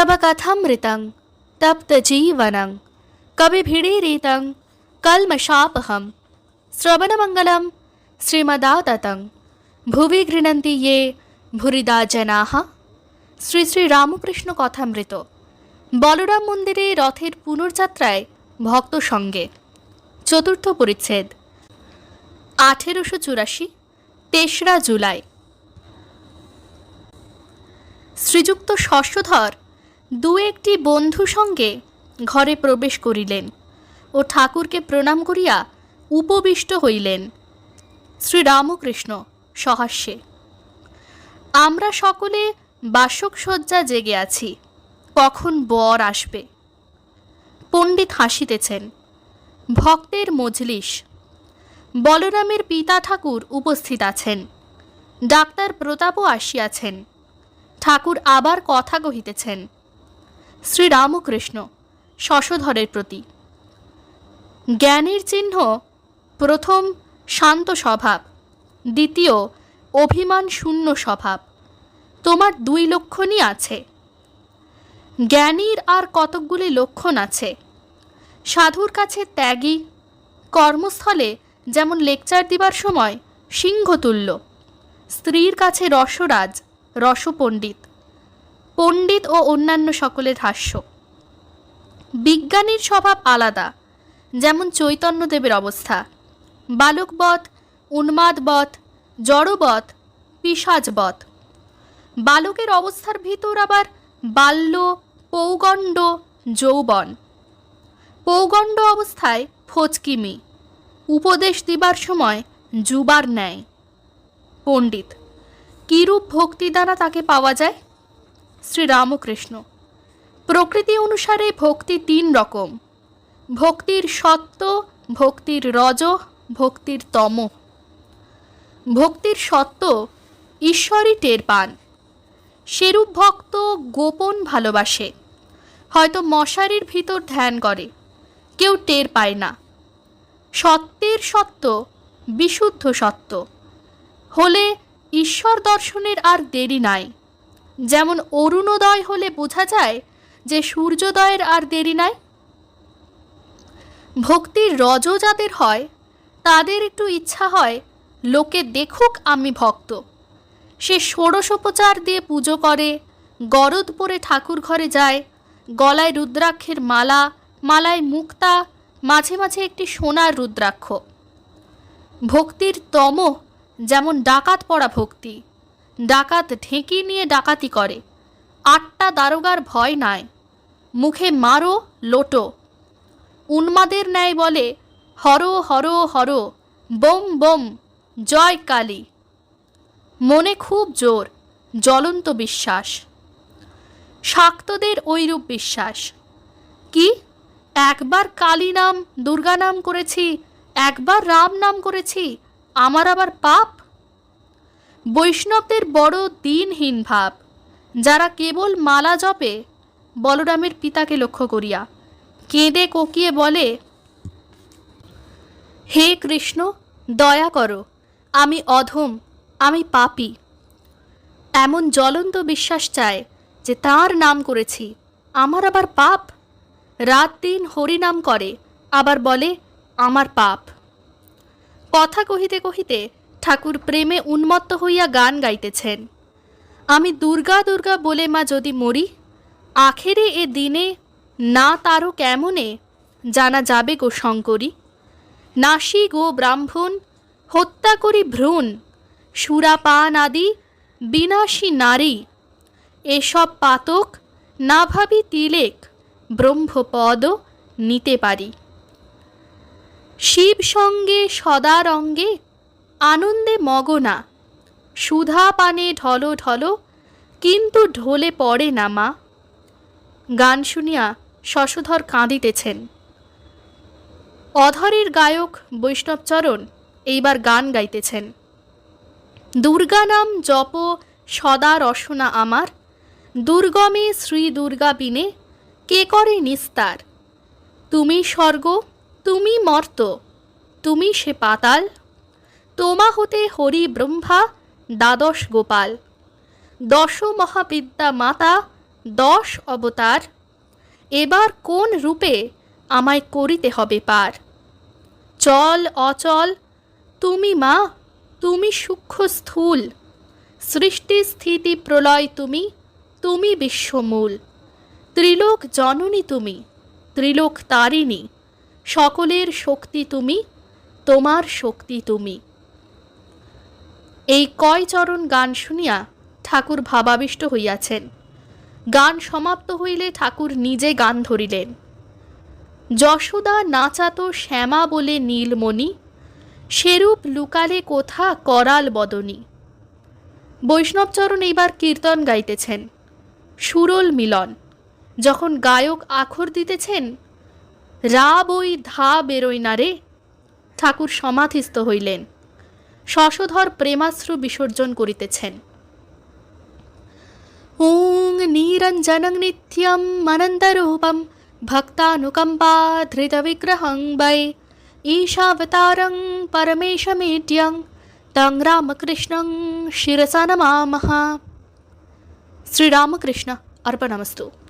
तव कथमृतं तप्तजीवनं कविभिडीरितं कल्मषापहं श्रवणमङ्गलं श्रीमदाततं ভুবি গৃণন্তি ইয়ে ভুরিদা জনাহা শ্রী শ্রী রামকৃষ্ণ কথামৃত বলরাম মন্দিরে রথের পুনর্যাত্রায় ভক্ত সঙ্গে চতুর্থ পরিচ্ছেদ আঠেরোশো চুরাশি তেসরা জুলাই শ্রীযুক্ত ষষ্ঠধর দু একটি বন্ধু সঙ্গে ঘরে প্রবেশ করিলেন ও ঠাকুরকে প্রণাম করিয়া উপবিষ্ট হইলেন। শ্রীরামকৃষ্ণ সহাস্যে। আমরা সকলে বাসক সজ্জা জেগে আছি, কখন বর আসবে? পণ্ডিত হাসিতেছেন, ভক্তের মজলিস। বলরামের পিতা ঠাকুর উপস্থিত আছেন, ডাক্তার প্রতাপও আসিয়াছেন, ঠাকুর আবার কথা কহিতেছেন শ্রীরামকৃষ্ণ, শশধরের প্রতি। জ্ঞানের চিহ্ন প্রথম শান্ত স্বভাব দ্বিতীয় অভিমান শূন্য স্বভাব তোমার দুই লক্ষণই আছে। জ্ঞানীর আর কতকগুলি লক্ষণ আছে? সাধুর কাছে ত্যাগী, কর্মস্থলে যেমন লেকচার দিবার সময় সিংহতুল্য, স্ত্রীর কাছে রসরাজ, রসপণ্ডিত। পণ্ডিত ও অন্যান্য সকলের হাস্য। বিজ্ঞানীর স্বভাব আলাদা, যেমন চৈতন্যদেবের অবস্থা। বালকবধ উন্মাদবধ জড়বধ পিসাজবধ বালকের অবস্থার ভিতর আবার বাল্য, পৌগণ্ড, যৌবন। পৌগণ্ড অবস্থায় ফচকিমি, উপদেশ দিবার সময় যুবার ন্যায়। পণ্ডিত, কিরূপ ভক্তি দ্বারা তাকে পাওয়া যায়? শ্রীরামকৃষ্ণ। প্রকৃতি অনুসারে ভক্তি তিন রকম। ভক্তির সত্য, ভক্তির রজ, ভক্তির তম। ভক্তির সত্য, ঈশ্বরই টের পান। সেরূপ ভক্ত গোপন ভালোবাসে। হয়তো মশারির ভিতর ধ্যান করে, কেউ টের পায় না। সত্যের সত্য, বিশুদ্ধ সত্য। হলে ঈশ্বর দর্শনের আর দেরি নাই। যেমন অরুণোদয় হলে বোঝা যায় যে সূর্যোদয়ের আর দেরি নাই। ভক্তির রজ যাদের হয়, তাদের একটু ইচ্ছা হয়, লোকে দেখুক আমি ভক্ত। সে ষোড়শোপচার দিয়ে পুজো করে গরদ পরে ঠাকুর ঘরে যায়, গলায় রুদ্রাক্ষের মালা, মালায় মুক্তা, মাঝে মাঝে একটি সোনার রুদ্রাক্ষ। ভক্তির তম, যেমন ডাকাত পড়া ভক্তি ডাকাত ঢেঁকি নিয়ে ডাকাতি করে। আটটা দারোগার ভয় নাই। মুখে মারো, লোটো। উন্মাদের ন্যায় বলে, হর হর হর, বোম বোম, জয় কালী। মনে খুব জোর, জ্বলন্ত বিশ্বাস। শাক্তদের ঐরূপ বিশ্বাস। কি? একবার কালী নাম, দুর্গা নাম করেছি, একবার রাম নাম করেছি, আমার আবার পাপ? বৈষ্ণবদের বড় দিনহীন ভাব। যারা কেবল মালা জপে, বলরামের পিতাকে লক্ষ্য করিয়া কেঁদে কোকিয়ে বলে, হে কৃষ্ণ, দয়া করো, আমি অধম, আমি পাপি। এমন জ্বলন্ত বিশ্বাস চায় যে তার নাম করেছি, আমার আবার পাপ? রাত দিন হরিনাম করে, আবার বলে, আমার পাপ। কথা কহিতে কহিতে ঠাকুর প্রেমে উন্মত্ত হইয়া গান গাইতেছেন। আমি দুর্গা দুর্গা বলে মা যদি মরি, আখেরে এ দিনে না তারও কেমনে জানা যাবে গো শঙ্করী? নাসি গো ব্রাহ্মণ, হত্যা করি ভ্রূণ, সুরাপান আদি বিনাশী নারী। এসব পাতক না ভাবি তিলেক, ব্রহ্মপদ নিতে পারি। শিব সঙ্গে সদা রঙ্গে আনন্দে মগনা। সুধা পানে ঢলো ঢলো, কিন্তু ঢোলে পড়ে না মা। গান শুনিয়া শশধর কাঁদিতেছেন। অধরের গায়ক বৈষ্ণবচরণ এইবার গান গাইতেছেন। দুর্গা নাম জপ সদা রসনা আমার, দুর্গমে শ্রী দুর্গা বিনে, কে করে নিস্তার? তুমি স্বর্গ, তুমি মর্ত, তুমি সে পাতাল তোমা হতে হরি ব্রহ্মা, দ্বাদশ গোপাল। দশ মহাবিদ্যা মাতা, দশ অবতার। এবার কোন রূপে আমায় করিতে হবে পার? চল অচল, তুমি মা, তুমি সূক্ষ্ম স্থূল। সৃষ্টি স্থিতি প্রলয় তুমি তুমি বিশ্বমূল। ত্রিলোক জননী তুমি, ত্রিলোক তারিণী। সকলের শক্তি তুমি, তোমার শক্তি তুমি। এই কয় চরণ গান শুনিয়া ঠাকুর ভাবাবিষ্ট হইয়াছেন। গান সমাপ্ত হইলে ঠাকুর নিজে গান ধরিলেন। যশোদা নাচাত শ্যামা বলে নীলমণি, সেরূপ লুকালে কোথা করাল বদনী। বৈষ্ণবচরণ এইবার কীর্তন গাইতেছেন, সুরল মিলন। যখন গায়ক আখর দিতেছেন রা বই ধা বেরোয় না রে, ঠাকুর সমাধিস্থ হইলেন। শশধর প্রেমাশ্রু বিসর্জন করিতেছেন। ওং নিরঞ্জনং নিত্যম মানন্দরূপম ভক্তানুকম্পা ধৃতবিগ্রহং বৈ ঈশাবতারং পরমেশমেঢ্যং তং রামকৃষ্ণং শিরসা নমামহ শ্রীরামকৃষ্ণ অর্পণমস্তু